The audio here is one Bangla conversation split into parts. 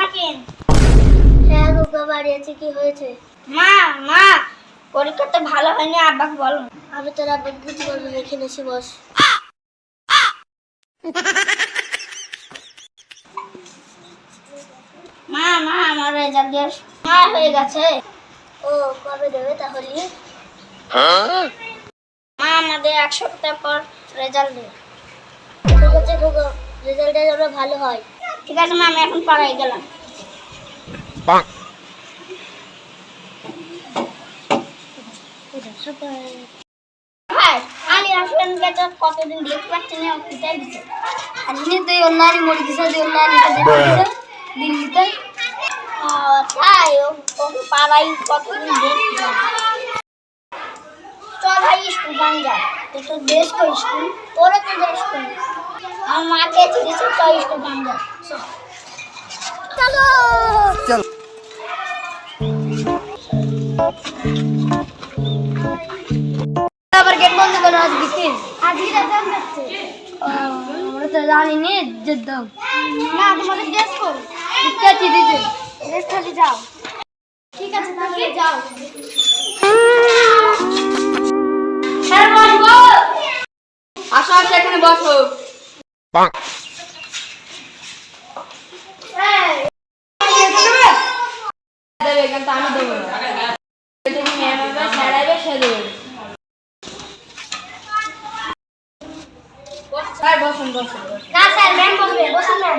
নাকি হ্যাঁ কি হয়েছে? মা মা পরীক্ষাতে ভালো হয়নি আব্বাকে বলো। আমি তোর আব্বাকে কিছু বলব না, এখানে এসে বস। মা মা আমার রেজাল্ট দিয়ে মা হয়ে গেছে। ও কবে দেবে তাহলে? মা আমাদের এক সপ্তাহ পর রেজাল্ট দেবে। ঠিক আছে রেজাল্টটা যেন ভালো হয়। ঠিক আছে মা আমি এখন পড়াই গেলাম। ভাই আমি আসলেন তো কতদিন দেখতে পাচ্ছি না কোথায় দিছে আজকে তুই অন্যান্য মরে দিছে তুই অন্যান্য দেখতে দিছে দিল্লিতে। ও, তাই ও ওকে পাড়াই কতদিন দেখতে চল ভাই স্কুল গান যায় তো তোর দেশ স্কুল? তোরা তো দেশ আমার মাকে দিয়েছে চল চলো। আবার গেট বন্ধ করে আজকে কি আজকে আমরা তো জানি নি তোমাদের খালি যাও। ঠিক আছে তাহলে যাও। আসো আসো এখানে বসো। স্যার বসুন বসুন না স্যার ম্যাম বসবে বসুন ম্যাম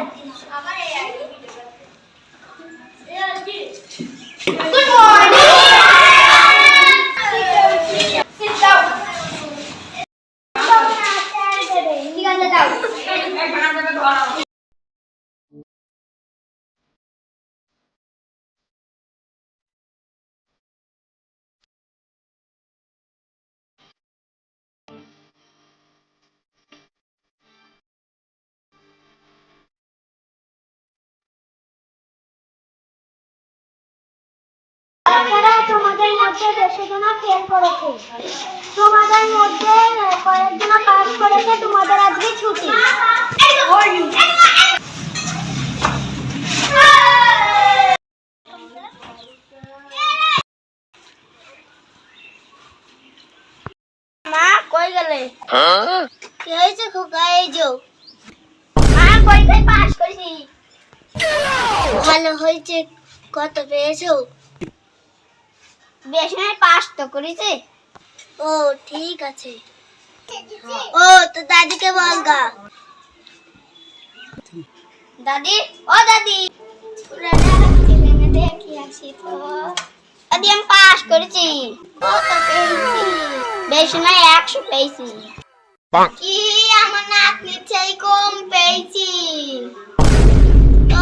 মধ্যে বেশি জন ফেল করেছে। তোমাদের মধ্যে কয়েকজন পাস করেছে, তোমাদের আজকে ছুটি। মা, কই গেলে? কি হয়েছে খোকা, এই যে? মা পরীক্ষায় পাস করেছি? ভালো হয়েছে, কত পেয়েছ? বেশি নয় পাস তো করেছি? ও ঠিক আছে। ও তো দাদিকে বল গা। দাদি? ও দাদি। দেখি তো দাদি আমি পাস করেছি। পেয়েছি বেশি একশো পেয়েছি। কি আমার নাতনি চাই কম পেয়েছি।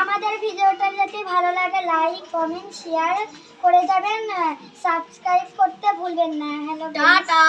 আমাদের ভিডিওটা যদি ভালো লাগে লাইক কমেন্ট শেয়ার করে যাবেন। সাবস্ক্রাইব করতে ভুলবেন না। Hello tata.